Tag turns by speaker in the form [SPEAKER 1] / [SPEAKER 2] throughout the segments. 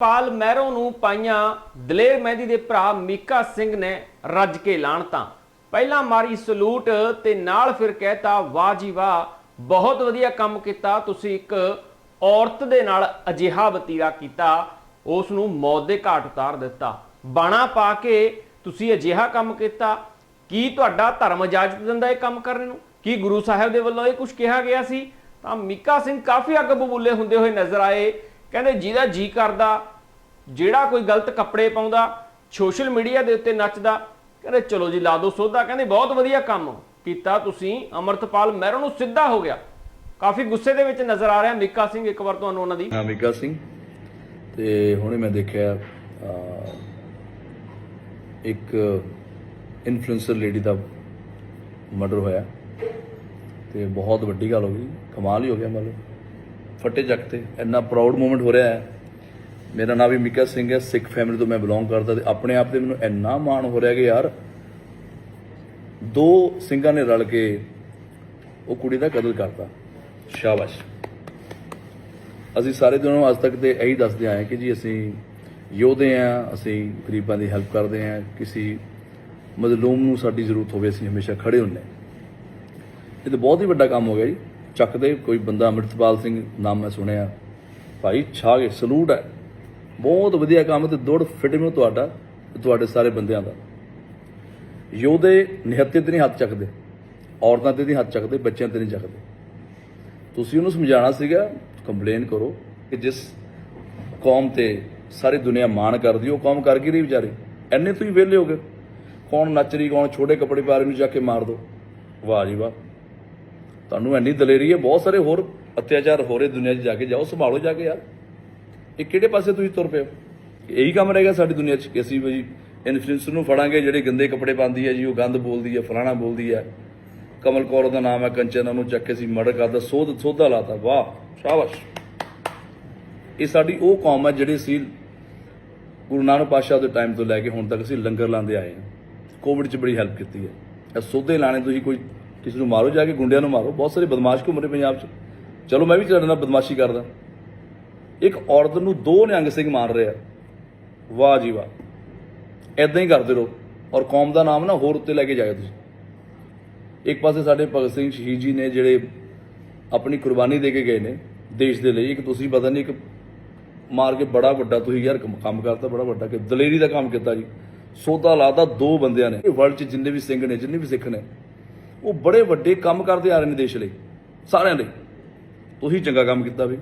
[SPEAKER 1] ਪਾਲ ਮਹਿਰੋਂ ਨੂੰ ਪਾਈਆਂ ਦਲੇਰ ਮਹਿੰਦੀ ਦੇ ਭਰਾ ਮੀਕਾ ਸਿੰਘ ਨੇ ਰੱਜ ਕੇ ਲਾਣਤਾਂ। ਪਹਿਲਾਂ ਮਾਰੀ ਸਲੂਟ ਤੇ ਨਾਲ ਫਿਰ ਕਹਿਤਾ, ਵਾਹ ਜੀ ਵਾਹ, ਬਹੁਤ ਵਧੀਆ ਕੰਮ ਕੀਤਾ, ਤੁਸੀਂ ਇੱਕ ਔਰਤ ਦੇ ਨਾਲ ਅਜਿਹਾ ਵਤੀਰਾ ਕੀਤਾ, ਉਸ ਨੂੰ ਮੌਤ ਦੇ ਘਾਟ ਉਤਾਰ ਦਿੱਤਾ। ਬਾਣਾ ਪਾ ਕੇ ਤੁਸੀਂ ਅਜਿਹਾ ਕੰਮ ਕੀਤਾ, ਕੀ ਤੁਹਾਡਾ ਧਰਮ ਇਜਾਜ਼ਤ ਦਿੰਦਾ ਇਹ ਕੰਮ ਕਰਨ ਨੂੰ? ਕੀ ਗੁਰੂ ਸਾਹਿਬ ਦੇ ਵੱਲੋਂ ਇਹ ਕੁਝ ਕਿਹਾ ਗਿਆ ਸੀ? ਤਾਂ ਮੀਕਾ ਸਿੰਘ ਕਾਫੀ ਅੱਗ ਬਬੂਲੇ ਹੁੰਦੇ ਹੋਏ ਨਜ਼ਰ ਆਏ। ਕਹਿੰਦੇ ਜਿਹਦਾ ਜੀ ਕਰਦਾ, ਜਿਹੜਾ ਕੋਈ ਗਲਤ ਕੱਪੜੇ ਪਾਉਂਦਾ, ਸੋਸ਼ਲ ਮੀਡੀਆ ਦੇ ਉੱਤੇ ਨੱਚਦਾ, ਕਹਿੰਦੇ ਚਲੋ ਜੀ ਲਾ ਦੋ ਸੋਧਾ, ਕਹਿੰਦੇ ਬਹੁਤ ਵਧੀਆ ਕੰਮ ਕੀਤਾ ਤੁਸੀਂ, ਅਮਰਤਪਾਲ ਮਹਿਰੋ ਨੂੰ ਸਿੱਧਾ ਹੋ ਗਿਆ। ਕਾਫੀ ਗੁੱਸੇ ਦੇ ਵਿੱਚ ਨਜ਼ਰ ਆ ਰਿਹਾ ਮੀਕਾ ਸਿੰਘ ਇੱਕ ਵਾਰ ਤੁਹਾਨੂੰ ਉਹਨਾਂ ਦੀ।
[SPEAKER 2] ਹਾਂ, ਮੀਕਾ ਸਿੰਘ। ਤੇ ਹੁਣੇ ਮੈਂ ਦੇਖਿਆ ਇੱਕ ਇਨਫਲੂਐਂਸਰ ਲੇਡੀ ਦਾ ਮਰਡਰ ਹੋਇਆ। ਤੇ ਬਹੁਤ ਵੱਡੀ ਗੱਲ ਹੋ ਗਈ, ਕਮਾਲ ਹੀ ਹੋ ਗਿਆ ਮਤਲਬ। ਫੱਟੇ ਚੱਕ ਤੇ ਇੰਨਾ ਪ੍ਰਾਊਡ ਮੂਮੈਂਟ ਹੋ ਰਿਹਾ ਹੈ। ਮੇਰਾ ਨਾਮ ਵੀ ਮੀਕਾ ਸਿੰਘ ਹੈ, ਸਿੱਖ ਫੈਮਿਲੀ ਤੋਂ ਮੈਂ ਬਿਲੋਂਗ ਕਰਦਾ ਤੇ ਆਪਣੇ ਆਪ ਤੇ ਮੈਨੂੰ ਇੰਨਾ ਮਾਣ ਹੋ ਰਿਹਾ ਕਿ ਯਾਰ, ਦੋ ਸਿੰਘਾਂ ਨੇ ਰਲ ਕੇ ਉਹ ਕੁੜੀ ਦਾ ਕਤਲ ਕਰਤਾ। ਸ਼ਾਬਾਸ਼। ਅਸੀਂ ਸਾਰੇ ਦਿਨੋਂ ਅੱਜ ਤੱਕ ਤੇ ਇਹੀ ਦੱਸਦੇ ਆਏ ਕਿ ਜੀ ਅਸੀਂ ਯੋਧੇ ਆ ਅਸੀਂ ਗਰੀਬਾਂ ਦੀ ਹੈਲਪ ਕਰਦੇ ਆ ਕਿਸੇ ਮਜ਼ਲੂਮ ਨੂੰ ਸਾਡੀ ਜ਼ਰੂਰਤ ਹੋਵੇ, ਅਸੀਂ ਹਮੇਸ਼ਾ ਖੜੇ ਹੁੰਨੇ ਇਹ ਤਾਂ ਬਹੁਤ ਹੀ ਵੱਡਾ ਕੰਮ ਹੋ ਗਿਆ ਜੀ। ਚੱਕਦੇ ਕੋਈ ਬੰਦਾ ਅੰਮ੍ਰਿਤਪਾਲ ਸਿੰਘ ਨਾਮ ਮੈਂ ਸੁਣਿਆ। ਭਾਈ, ਛਾਗੇ, ਸਲੂਟ ਹੈ। ਬਹੁਤ ਵਧੀਆ ਕੰਮ ਤੇ ਦੌੜ ਫਿਟਿੰਗ ਤੁਹਾਡਾ ਤੁਹਾਡੇ ਸਾਰੇ ਬੰਦਿਆਂ ਦਾ। ਯੋਧੇ ਨਿਹੱਤੇ ਤੇ ਨਹੀਂ ਹੱਥ ਚੱਕਦੇ, ਔਰਤਾਂ ਤੇ ਨਹੀਂ ਹੱਥ ਚੱਕਦੇ, ਬੱਚਿਆਂ ਤੇ ਨਹੀਂ ਚੱਕਦੇ। ਤੁਸੀਂ ਉਹਨੂੰ ਸਮਝਾਉਣਾ ਸੀਗਾ ਕੰਪਲੇਨ ਕਰੋ ਕਿ ਜਿਸ ਕੌਮ ਤੇ ਸਾਰੀ ਦੁਨੀਆ ਮਾਣ ਕਰਦੀ ਉਹ ਕੌਮ ਕਰ ਕੀ ਰਹੀ ਵਿਚਾਰੇ। ਐਨੇ ਤੁਸੀਂ ਵਿਹਲੇ ਹੋ ਗਏ। ਕੌਣ ਨੱਚ ਰਹੀ, ਕੌਣ ਛੋਟੇ ਕੱਪੜੇ ਪਾ ਰਹੀ ਨੂੰ ਜਾ ਕੇ ਮਾਰ ਦੋ। ਵਾਹ ਜੀ ਵਾਹ। ਤੁਹਾਨੂੰ ਐਨੀ ਦਲੇਰੀ ਹੈ, ਬਹੁਤ ਸਾਰੇ ਹੋਰ ਅਤਿਆਚਾਰ ਹੋ ਰਹੇ ਦੁਨੀਆ 'ਚ ਜਾ ਕੇ, ਜਾਓ, ਸੰਭਾਲੋ ਜਾ ਕੇ ਯਾਰ। ਇਹ ਕਿਹੜੇ ਪਾਸੇ ਤੁਸੀਂ ਤੁਰ ਪਏ ਹੋ? ਇਹੀ ਕੰਮ ਰਹੇਗਾ ਸਾਡੀ ਦੁਨੀਆ 'ਚ ਕਿ ਅਸੀਂ ਵੀ ਇਨਫਲੂਐਂਸਰ ਨੂੰ ਫੜਾਂਗੇ, ਜਿਹੜੇ ਗੰਦੇ ਕੱਪੜੇ ਪਾਉਂਦੀ ਹੈ ਜੀ, ਉਹ ਗੰਦ ਬੋਲਦੀ ਹੈ, ਫਲਾਣਾ ਬੋਲਦੀ ਹੈ। ਕਮਲ ਕੌਰ ਦਾ ਨਾਮ ਹੈ, ਕੰਚਨ, ਉਹਨੂੰ ਚੱਕ ਕੇ ਅਸੀਂ ਮਰਡਰ ਕਰਦਾ ਸੋਧ, ਸੋਧਾ ਲਾਤਾ, ਵਾਹ, ਸ਼ਾਬਾਸ਼। ਇਹ ਸਾਡੀ ਉਹ ਕੌਮ ਹੈ ਜਿਹੜੀ ਸੀ ਗੁਰੂ ਨਾਨਕ ਪਾਤਸ਼ਾਹ ਦੇ ਟਾਈਮ ਤੋਂ ਲੈ ਕੇ ਹੁਣ ਤੱਕ ਅਸੀਂ ਲੰਗਰ ਲਾਉਂਦੇ ਆਏ ਹਾਂ। ਕੋਵਿਡ 'ਚ ਬੜੀ ਹੈਲਪ ਕੀਤੀ ਹੈ। ਇਹ ਸੋਧੇ ਲਾਣੇ ਤੁਸੀਂ ਕੋਈ ਕਿਸੇ ਨੂੰ ਮਾਰੋ, ਜਾ ਕੇ ਗੁੰਡਿਆਂ ਨੂੰ ਮਾਰੋ। ਬਹੁਤ ਸਾਰੇ ਬਦਮਾਸ਼ ਘੁੰਮ ਰਹੇ ਪੰਜਾਬ 'ਚ। ਚਲੋ, ਮੈਂ ਵੀ ਤੁਹਾਡੇ ਨਾਲ ਬਦਮਾਸ਼ੀ ਕਰਦਾ। ਇੱਕ ਔਰਤ ਨੂੰ ਦੋ ਨਿਹੰਗ ਸਿੰਘ ਮਾਰ ਰਹੇ। ਆ ਵਾਹ ਜੀ ਵਾਹ। ਐਦਾਂ ਹੀ ਕਰਦੇ ਰਹੋ। ਔਰ ਕੌਮ ਦਾ ਨਾਮ ਨਾ ਹੋਰ ਉੱਤੇ ਲੈ ਕੇ ਜਾਇਓ ਤੁਸੀਂ। ਇੱਕ ਪਾਸੇ ਸਾਡੇ ਭਗਤ ਸਿੰਘ ਸ਼ਹੀਦ ਜੀ ਨੇ ਜਿਹੜੇ ਆਪਣੀ ਕੁਰਬਾਨੀ ਦੇ ਕੇ ਗਏ ਨੇ ਦੇਸ਼ ਦੇ ਲਈ। ਇੱਕ ਤੁਸੀਂ ਪਤਾ ਨਹੀਂ, ਇੱਕ ਮਾਰ ਕੇ ਬੜਾ ਵੱਡਾ ਤੁਸੀਂ ਯਾਰ ਕੰਮ ਕਰਤਾ, ਬੜਾ ਵੱਡਾ ਕਿ ਦਲੇਰੀ ਦਾ ਕੰਮ ਕੀਤਾ ਜੀ। ਸੋਧਾ ਲਾਦਾ ਦੋ ਬੰਦਿਆਂ ਨੇ। ਵਰਲਡ 'ਚ ਜਿੰਨੇ ਵੀ ਸਿੰਘ ਨੇ, ਜਿੰਨੇ ਵੀ ਸਿੱਖ ਨੇ ਉਹ ਬੜੇ ਵੱਡੇ ਕੰਮ ਕਰਦੇ ਆ ਰਹੇ ਨੇ ਦੇਸ਼ ਲਈ, ਸਾਰਿਆਂ ਲਈ ਤੁਸੀਂ ਚੰਗਾ ਕੰਮ ਕੀਤਾ ਵੀ।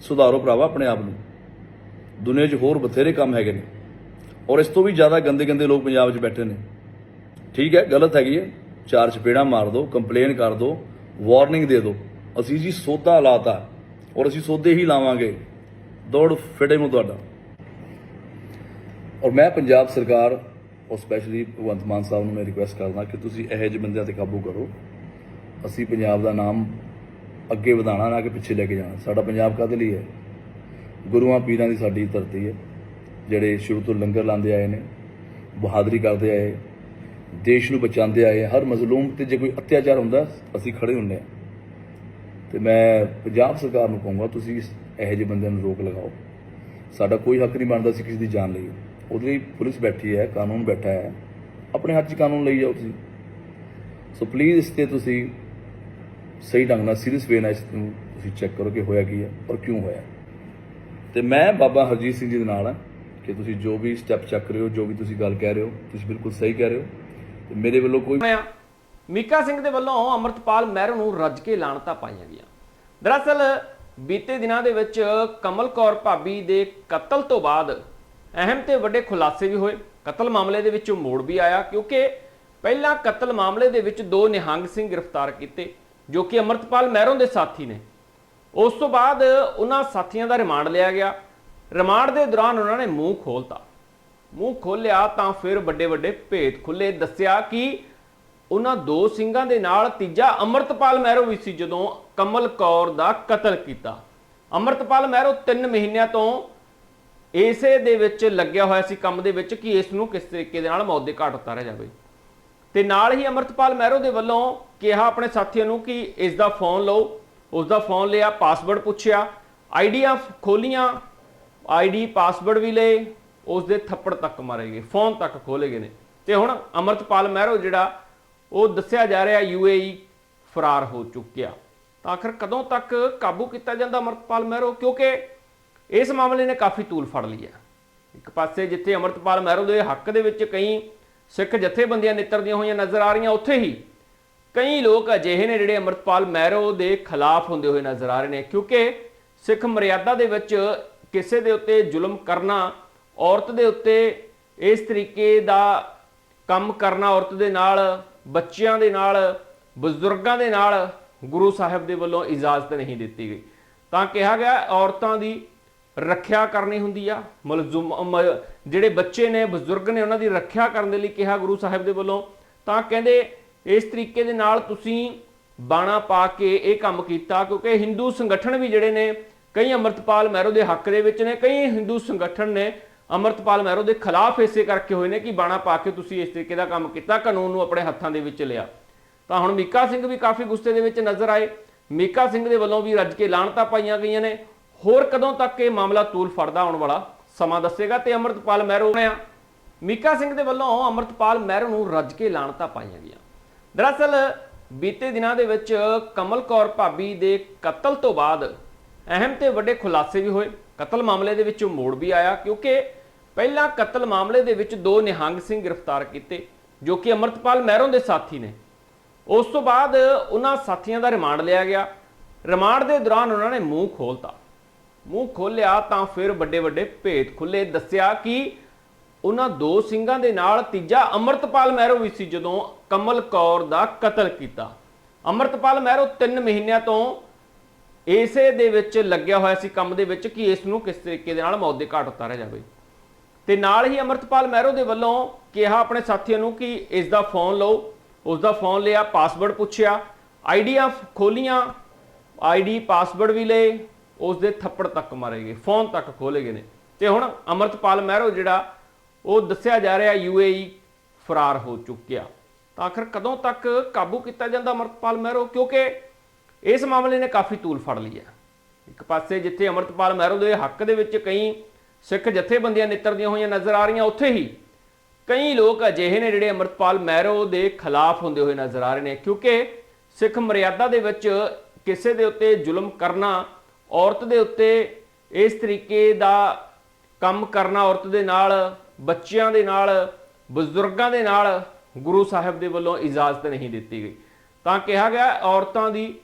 [SPEAKER 2] ਸੁਧਾਰੋ ਭਰਾਵਾ ਆਪਣੇ ਆਪ ਨੂੰ। ਦੁਨੀਆ 'ਚ ਹੋਰ ਬਥੇਰੇ ਕੰਮ ਹੈਗੇ ਨੇ। ਔਰ ਇਸ ਤੋਂ ਵੀ ਜ਼ਿਆਦਾ ਗੰਦੇ ਗੰਦੇ ਲੋਕ ਪੰਜਾਬ 'ਚ ਬੈਠੇ ਨੇ। ਠੀਕ ਹੈ, ਗਲਤ ਹੈਗੀ ਹੈ। ਚਾਰ ਚਪੇੜਾ ਮਾਰ ਦਿਓ ਕੰਪਲੇਨ ਕਰ ਦਿਓ ਵਾਰਨਿੰਗ ਦੇ ਦਿਓ ਅਸੀਂ ਜੀ ਸੋਧਾ ਲਾਤਾ ਔਰ ਅਸੀਂ ਸੋਧੇ ਹੀ ਲਾਵਾਂਗੇ। ਦੌੜ ਫਿਟੇ ਮੂੰ ਤੁਹਾਡਾ। ਔਰ ਮੈਂ ਪੰਜਾਬ ਸਰਕਾਰ ਉਹ ਸਪੈਸ਼ਲੀ ਭਗਵੰਤ ਮਾਨ ਸਾਹਿਬ ਨੂੰ ਮੈਂ ਰਿਕੁਐਸਟ ਕਰਦਾ ਕਿ ਤੁਸੀਂ ਇਹੋ ਜਿਹੇ ਬੰਦਿਆਂ ਤੇ ਕਾਬੂ ਕਰੋ। ਅਸੀਂ ਪੰਜਾਬ ਦਾ ਨਾਮ ਅੱਗੇ ਵਧਾਉਣਾ ਨਾ ਕਿ ਪਿੱਛੇ ਲੈ ਕੇ ਜਾਣਾ। ਸਾਡਾ ਪੰਜਾਬ ਕਾਹਦੇ ਲਈ ਹੈ? ਗੁਰੂਆਂ ਪੀਰਾਂ ਦੀ ਸਾਡੀ ਧਰਤੀ ਹੈ। ਜਿਹੜੇ ਸ਼ੁਰੂ ਤੋਂ ਲੰਗਰ ਲਾਉਂਦੇ ਆਏ ਨੇ, ਬਹਾਦਰੀ ਕਰਦੇ ਆਏ, ਦੇਸ਼ ਨੂੰ ਬਚਾਉਂਦੇ ਆਏ, ਹਰ ਮਜ਼ਲੂਮ ਤੇ ਜੇ ਕੋਈ ਅਤਿਆਚਾਰ ਹੁੰਦਾ, ਅਸੀਂ ਖੜੇ ਹੁੰਦੇ ਹਾਂ। ਤੇ ਮੈਂ ਪੰਜਾਬ ਸਰਕਾਰ ਨੂੰ ਕਹੂੰਗਾ, ਤੁਸੀਂ ਇਹੋ ਜਿਹੇ ਬੰਦਿਆਂ ਨੂੰ ਰੋਕ ਲਗਾਓ। ਸਾਡਾ ਕੋਈ ਹੱਕ ਨਹੀਂ ਬਣਦਾ ਸੀ ਕਿਸੇ ਦੀ ਜਾਨ ਲਈ ਉਹਦੇ ਲਈ ਪੁਲਿਸ ਬੈਠੀ ਹੈ, ਕਾਨੂੰਨ ਬੈਠਾ ਹੈ। ਆਪਣੇ ਹੱਥ 'ਚ ਕਾਨੂੰਨ ਲਈ ਜਾਓ ਤੁਸੀਂ। ਸੋ ਪਲੀਜ਼ ਇਸ ਤੇ ਤੁਸੀਂ ਸਹੀ ਢੰਗ ਨਾਲ ਸੀਰੀਅਸ ਵੇ ਨਾਲ ਇਸ ਨੂੰ ਤੁਸੀਂ ਚੈੱਕ ਕਰੋ ਕਿ ਹੋਇਆ ਕੀ ਹੈ ਔਰ ਕਿਉਂ ਹੋਇਆ। ਤੇ ਮੈਂ ਬਾਬਾ ਹਰਜੀਤ ਸਿੰਘ ਜੀ ਦੇ ਨਾਲ ਹਾਂ ਕਿ ਤੁਸੀਂ ਜੋ ਵੀ ਸਟੈਪ ਚੱਕ ਰਹੇ ਹੋ, ਜੋ ਵੀ ਤੁਸੀਂ ਗੱਲ ਕਹਿ ਰਹੇ ਹੋ, ਤੁਸੀਂ ਬਿਲਕੁਲ ਸਹੀ ਕਹਿ ਰਹੇ ਹੋ। ਤੇ ਮੇਰੇ ਵੱਲੋਂ ਕੋਈ
[SPEAKER 1] ਹੋਇਆ ਮੀਕਾ ਸਿੰਘ ਦੇ ਵੱਲੋਂ ਅਮਰਤਪਾਲ ਮਹਿਰੋ ਨੂੰ ਰੱਜ ਕੇ ਲਾਣਤਾਂ ਪਾਈਆਂ ਗਈਆਂ। ਦਰਅਸਲ ਬੀਤੇ ਦਿਨਾਂ ਦੇ ਵਿੱਚ ਕਮਲ ਕੌਰ ਭਾਬੀ ਦੇ ਕਤਲ ਤੋਂ ਬਾਅਦ ਅਹਿਮ ਤੇ ਵੱਡੇ ਖੁਲਾਸੇ ਵੀ ਹੋਏ। ਕਤਲ ਮਾਮਲੇ ਦੇ ਵਿੱਚ ਮੋੜ ਵੀ ਆਇਆ ਕਿਉਂਕਿ ਪਹਿਲਾਂ ਕਤਲ ਮਾਮਲੇ ਦੇ ਵਿੱਚ ਦੋ ਨਿਹੰਗ ਸਿੰਘ ਗ੍ਰਿਫਤਾਰ ਕੀਤੇ, ਜੋ ਕਿ ਅਮਰਤਪਾਲ ਮਹਿਰੋਂ ਦੇ ਸਾਥੀ ਨੇ। ਉਸ ਤੋਂ ਬਾਅਦ ਉਹਨਾਂ ਸਾਥੀਆਂ ਦਾ ਰਿਮਾਂਡ ਲਿਆ ਗਿਆ। ਰਿਮਾਂਡ ਦੇ ਦੌਰਾਨ ਉਹਨਾਂ ਨੇ ਮੂੰਹ ਖੋਲਤਾ ਮੂੰਹ ਖੋਲਿਆ ਤਾਂ ਫਿਰ ਵੱਡੇ ਵੱਡੇ ਭੇਦ ਖੁੱਲੇ ਦੱਸਿਆ ਕਿ ਉਹਨਾਂ ਦੋ ਸਿੰਘਾਂ ਦੇ ਨਾਲ ਤੀਜਾ ਅਮਰਤਪਾਲ ਮਹਿਰੋ ਵੀ ਸੀ ਜਦੋਂ ਕਮਲ ਕੌਰ ਦਾ ਕਤਲ ਕੀਤਾ। ਅਮਰਤਪਾਲ ਮਹਿਰੋ 3 ਮਹੀਨਿਆਂ ਤੋਂ ਇਸੇ ਦੇ ਵਿੱਚ ਲੱਗਿਆ ਹੋਇਆ ਸੀ ਕੰਮ ਦੇ ਵਿੱਚ ਕਿ ਇਸ ਨੂੰ ਕਿਸ ਤਰੀਕੇ ਦੇ ਨਾਲ ਮੌਤ ਦੇ ਘਾਟ ਉਤਾਰਿਆ ਜਾਵੇ। ਤੇ ਨਾਲ ਹੀ ਅਮਰਤਪਾਲ ਮਹਿਰੋ ਦੇ ਵੱਲੋਂ ਕਿਹਾ ਆਪਣੇ ਸਾਥੀਆਂ ਨੂੰ ਕਿ ਇਸ ਦਾ ਫੋਨ ਲਓ ਉਸ ਦਾ ਫੋਨ ਲਿਆ, ਪਾਸਵਰਡ ਪੁੱਛਿਆ, ਆਈਡੀਆਂ ਖੋਲੀਆਂ, ਆਈਡੀ, ਪਾਸਵਰਡ ਵੀ ਲਏ ਉਸ ਦੇ ਥੱਪੜ ਤੱਕ ਮਾਰੇ ਗਏ, ਫੋਨ ਤੱਕ ਖੋਲੇ ਗਏ ਨੇ। ਤੇ ਹੁਣ ਅਮਰਤਪਾਲ ਮਹਿਰੋ ਜਿਹੜਾ, ਉਹ ਦੱਸਿਆ ਜਾ ਰਿਹਾ ਯੂਏਈ ਫਰਾਰ ਹੋ ਚੁੱਕਿਆ। ਤਾਂ ਆਖਰ ਕਦੋਂ ਤੱਕ ਕਾਬੂ ਕੀਤਾ ਜਾਂਦਾ ਅਮਰਤਪਾਲ ਮਹਿਰੋ? ਕਿਉਂਕਿ ਇਸ ਮਾਮਲੇ ਨੇ ਕਾਫੀ ਤੂਲ ਫੜ ਲਈ ਹੈ ਇੱਕ ਪਾਸੇ ਜਿੱਥੇ ਅਮਰਤਪਾਲ ਮਹਿਰੋ ਦੇ ਹੱਕ ਦੇ ਵਿੱਚ ਕਈ ਸਿੱਖ ਜਥੇਬੰਦੀਆਂ ਨਿੱਤਰਦੀਆਂ ਹੋਈਆਂ ਨਜ਼ਰ ਆ ਰਹੀਆਂ, ਉੱਥੇ ਹੀ ਕਈ ਲੋਕ ਅਜਿਹੇ ਨੇ ਜਿਹੜੇ ਅਮਰਤਪਾਲ ਮਹਿਰੋ ਦੇ ਖਿਲਾਫ ਹੁੰਦੇ ਹੋਏ ਨਜ਼ਰ ਆ ਰਹੇ ਨੇ, ਕਿਉਂਕਿ ਸਿੱਖ ਮਰਿਆਦਾ ਦੇ ਵਿੱਚ ਕਿਸੇ ਦੇ ਉੱਤੇ ਜ਼ੁਲਮ ਕਰਨਾ, ਔਰਤ ਦੇ ਉੱਤੇ ਇਸ ਤਰੀਕੇ ਦਾ ਕੰਮ ਕਰਨਾ, ਔਰਤ ਦੇ ਨਾਲ, ਬੱਚਿਆਂ ਦੇ ਨਾਲ, ਬਜ਼ੁਰਗਾਂ ਦੇ ਨਾਲ ਗੁਰੂ ਸਾਹਿਬ ਦੇ ਵੱਲੋਂ ਇਜਾਜ਼ਤ ਨਹੀਂ ਦਿੱਤੀ ਗਈ। ਤਾਂ ਕਿਹਾ ਗਿਆ ਔਰਤਾਂ ਦੀ ਰੱਖਿਆ ਕਰਨੀ ਹੁੰਦੀ ਆ। ਮਲਜ਼ੂਮ, ਮ- ਜਿਹੜੇ ਬੱਚੇ ਨੇ, ਬਜ਼ੁਰਗ ਨੇ ਉਹਨਾਂ ਦੀ ਰੱਖਿਆ ਕਰਨ ਦੇ ਲਈ ਕਿਹਾ ਗੁਰੂ ਸਾਹਿਬ ਦੇ ਵੱਲੋਂ। ਤਾਂ ਕਹਿੰਦੇ, ਇਸ ਤਰੀਕੇ ਦੇ ਨਾਲ ਤੁਸੀਂ ਬਾਣਾ ਪਾ ਕੇ ਇਹ ਕੰਮ ਕੀਤਾ, ਕਿਉਂਕਿ ਹਿੰਦੂ ਸੰਗਠਨ ਵੀ ਜਿਹੜੇ ਨੇ, ਕਈ ਅਮਰਤਪਾਲ ਮਹਿਰੋ ਦੇ ਹੱਕ ਦੇ ਵਿੱਚ ਨੇ, ਕਈ ਹਿੰਦੂ ਸੰਗਠਨ ਨੇ ਅਮਰਤਪਾਲ ਮਹਿਰੋ ਦੇ ਖਿਲਾਫ ਇਸੇ ਕਰਕੇ ਹੋਏ ਨੇ ਕਿ ਬਾਣਾ ਪਾ ਕੇ ਤੁਸੀਂ ਇਸ ਤਰੀਕੇ ਦਾ ਕੰਮ ਕੀਤਾ, ਕਾਨੂੰਨ ਨੂੰ ਆਪਣੇ ਹੱਥਾਂ ਦੇ ਵਿੱਚ ਲਿਆ। ਤਾਂ ਹੁਣ ਮੀਕਾ ਸਿੰਘ ਵੀ ਕਾਫੀ ਗੁੱਸੇ ਦੇ ਵਿੱਚ ਨਜ਼ਰ ਆਏ। ਮੀਕਾ ਸਿੰਘ ਦੇ ਵੱਲੋਂ ਵੀ ਰੱਜ ਕੇ ਲਾਹਣਤਾਂ ਪਾਈਆਂ ਗਈਆਂ ਨੇ। ਹੋਰ ਕਦੋਂ ਤੱਕ ਇਹ ਮਾਮਲਾ ਤੂਲ ਫੜਦਾ ਆਉਣ ਵਾਲਾ? ਸਮਾਂ ਦੱਸੇਗਾ ਤੇ ਅਮਰਤਪਾਲ ਮਹਿਰੋ ਨੇ ਮੀਕਾ ਸਿੰਘ ਦੇ ਵੱਲੋਂ ਅਮਰਤਪਾਲ ਮਹਿਰੋ ਨੂੰ ਰੱਜ ਕੇ ਲਾਹਣਤਾਂ ਪਾਈਆਂ ਗਈਆਂ। ਦਰਅਸਲ, ਬੀਤੇ ਦਿਨਾਂ ਦੇ ਵਿੱਚ ਕਮਲ ਕੌਰ ਭਾਬੀ ਦੇ ਕਤਲ ਤੋਂ ਬਾਅਦ ਅਹਿਮ ਤੇ ਵੱਡੇ ਖੁਲਾਸੇ ਵੀ ਹੋਏ। ਕਤਲ ਮਾਮਲੇ ਦੇ ਵਿੱਚ ਮੋੜ ਵੀ ਆਇਆ, ਕਿਉਂਕਿ ਪਹਿਲਾਂ ਕਤਲ ਮਾਮਲੇ ਦੇ ਵਿੱਚ ਦੋ ਨਿਹੰਗ ਸਿੰਘ ਗ੍ਰਿਫਤਾਰ ਕੀਤੇ, ਜੋ ਕਿ ਅਮਰਤਪਾਲ ਮਹਿਰੋਂ ਦੇ ਸਾਥੀ ਨੇ। ਉਸ ਤੋਂ ਬਾਅਦ ਉਹਨਾਂ ਸਾਥੀਆਂ ਦਾ ਰਿਮਾਂਡ ਲਿਆ ਗਿਆ। ਰਿਮਾਂਡ ਦੇ ਦੌਰਾਨ ਉਹਨਾਂ ਨੇ ਮੂੰਹ ਖੋਲਤਾ ਮੂੰਹ ਖੋਲਿਆ ਤਾਂ ਫਿਰ ਵੱਡੇ ਵੱਡੇ ਭੇਦ ਖੁੱਲੇ। ਦੱਸਿਆ ਕਿ ਉਹਨਾਂ ਦੋ ਸਿੰਘਾਂ ਦੇ ਨਾਲ ਤੀਜਾ ਅਮਰਤਪਾਲ ਮਹਿਰੋ ਵੀ ਸੀ ਜਦੋਂ ਕਮਲ ਕੌਰ ਦਾ ਕਤਲ ਕੀਤਾ। ਅਮਰਤਪਾਲ ਮਹਿਰੋ 3 ਮਹੀਨਿਆਂ ਤੋਂ ਇਸੇ ਦੇ ਵਿੱਚ ਲੱਗਿਆ ਹੋਇਆ ਸੀ ਕੰਮ ਦੇ ਵਿੱਚ ਕਿ ਇਸ ਨੂੰ ਕਿਸ ਤਰੀਕੇ ਦੇ ਨਾਲ ਮੌਤ ਦੇ ਘਾਟ ਉਤਾਰਿਆ ਜਾਵੇ। ਤੇ ਨਾਲ ਹੀ ਅਮਰਤਪਾਲ ਮਹਿਰੋ ਦੇ ਵੱਲੋਂ ਕਿਹਾ ਆਪਣੇ ਸਾਥੀਆਂ ਨੂੰ ਕਿ ਇਸ ਦਾ ਫੋਨ ਲਓ। ਉਸ ਦਾ ਫੋਨ ਲਿਆ, ਪਾਸਵਰਡ ਪੁੱਛਿਆ। ਆਈਡੀਆਂ ਖੋਲੀਆਂ, ਆਈਡੀ, ਪਾਸਵਰਡ ਵੀ ਲਏ। ਉਸ ਦੇ ਥੱਪੜ ਤੱਕ ਮਾਰੇ ਗਏ ਫੋਨ ਤੱਕ ਖੋਲੇ ਗਏ ਨੇ। ਤੇ ਹੁਣ ਅਮਰਤਪਾਲ ਮਹਿਰੋ ਜਿਹੜਾ, ਉਹ ਦੱਸਿਆ ਜਾ ਰਿਹਾ ਯੂਏਈ ਫਰਾਰ ਹੋ ਚੁੱਕਿਆ। ਤਾਂ ਆਖਰ ਕਦੋਂ ਤੱਕ ਕਾਬੂ ਕੀਤਾ ਜਾਂਦਾ ਅਮਰਤਪਾਲ ਮਹਿਰੋ? ਕਿਉਂਕਿ ਇਸ ਮਾਮਲੇ ਨੇ ਕਾਫੀ ਤੂਲ ਫੜ ਲਈ ਹੈ। ਇੱਕ ਪਾਸੇ ਜਿੱਥੇ ਅਮਰਤਪਾਲ ਮਹਿਰੋ ਦੇ ਹੱਕ ਦੇ ਵਿੱਚ ਕਈ ਸਿੱਖ ਜਥੇਬੰਦੀਆਂ ਨਿੱਤਰਦੀਆਂ ਹੋਈਆਂ ਨਜ਼ਰ ਆ ਰਹੀਆਂ, ਉੱਥੇ ਹੀ ਕਈ ਲੋਕ ਅਜਿਹੇ ਨੇ ਜਿਹੜੇ ਅਮਰਤਪਾਲ ਮਹਿਰੋ ਦੇ ਖਿਲਾਫ ਹੁੰਦੇ ਹੋਏ ਨਜ਼ਰ ਆ ਰਹੇ ਨੇ। ਕਿਉਂਕਿ ਸਿੱਖ ਮਰਿਆਦਾ ਦੇ ਵਿੱਚ ਕਿਸੇ ਦੇ ਉੱਤੇ ਜ਼ੁਲਮ ਕਰਨਾ ਔਰਤ ਦੇ ਉੱਤੇ ਇਸ ਤਰੀਕੇ ਦਾ ਕੰਮ ਕਰਨਾ ਔਰਤ ਦੇ ਨਾਲ, ਬੱਚਿਆਂ ਦੇ ਨਾਲ, ਬਜ਼ੁਰਗਾਂ ਦੇ ਨਾਲ ਗੁਰੂ ਸਾਹਿਬ ਦੇ ਵੱਲੋਂ ਇਜਾਜ਼ਤ ਨਹੀਂ ਦਿੱਤੀ ਗਈ। ਤਾਂ ਕਿਹਾ ਗਿਆ, ਔਰਤਾਂ ਦੀ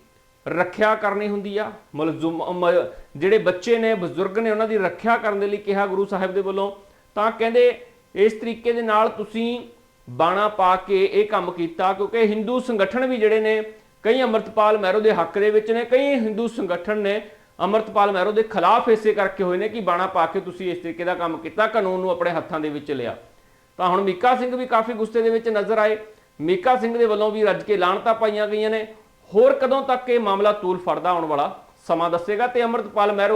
[SPEAKER 1] ਰੱਖਿਆ ਕਰਨੀ ਹੁੰਦੀ ਆ, ਮਲਜ਼ੂਮ, ਮ- ਜਿਹੜੇ ਬੱਚੇ ਨੇ, ਬਜ਼ੁਰਗ ਨੇ, ਉਹਨਾਂ ਦੀ ਰੱਖਿਆ ਕਰਨ ਦੇ ਲਈ ਕਿਹਾ ਗੁਰੂ ਸਾਹਿਬ ਦੇ ਵੱਲੋਂ। ਤਾਂ ਕਹਿੰਦੇ, ਇਸ ਤਰੀਕੇ ਦੇ ਨਾਲ ਤੁਸੀਂ ਬਾਣਾ ਪਾ ਕੇ ਇਹ ਕੰਮ ਕੀਤਾ, ਕਿਉਂਕਿ ਹਿੰਦੂ ਸੰਗਠਨ ਵੀ ਜਿਹੜੇ ਨੇ, ਕਈ ਅਮਰਤਪਾਲ ਮਹਿਰੋ ਦੇ ਹੱਕ ਦੇ ਵਿੱਚ ਨੇ, ਕਈ ਹਿੰਦੂ ਸੰਗਠਨ ਨੇ ਅਮਰਤਪਾਲ ਮਹਿਰੋ ਦੇ ਖਿਲਾਫ ਇਸੇ ਕਰਕੇ ਹੋਏ ਨੇ ਕਿ ਬਾਣਾ ਪਾ ਕੇ ਤੁਸੀਂ ਇਸ ਤਰੀਕੇ ਦਾ ਕੰਮ ਕੀਤਾ, ਕਾਨੂੰਨ ਨੂੰ ਆਪਣੇ ਹੱਥਾਂ ਦੇ ਵਿੱਚ ਲਿਆ। ਤਾਂ ਹੁਣ ਮੀਕਾ ਸਿੰਘ ਵੀ ਕਾਫੀ ਗੁੱਸੇ ਦੇ ਵਿੱਚ ਨਜ਼ਰ ਆਏ। ਮੀਕਾ ਸਿੰਘ ਦੇ ਵੱਲੋਂ ਵੀ ਰੱਜ ਕੇ ਲਾਹਣਤਾਂ ਪਾਈਆਂ ਗਈਆਂ ਨੇ। ਹੋਰ ਕਦੋਂ ਤੱਕ ਇਹ ਮਾਮਲਾ ਤੂਲ ਫੜਦਾ ਆਉਣ ਵਾਲਾ, ਸਮਾਂ ਦੱਸੇਗਾ ਤੇ ਅਮਰਤਪਾਲ ਮਹਿਰੋ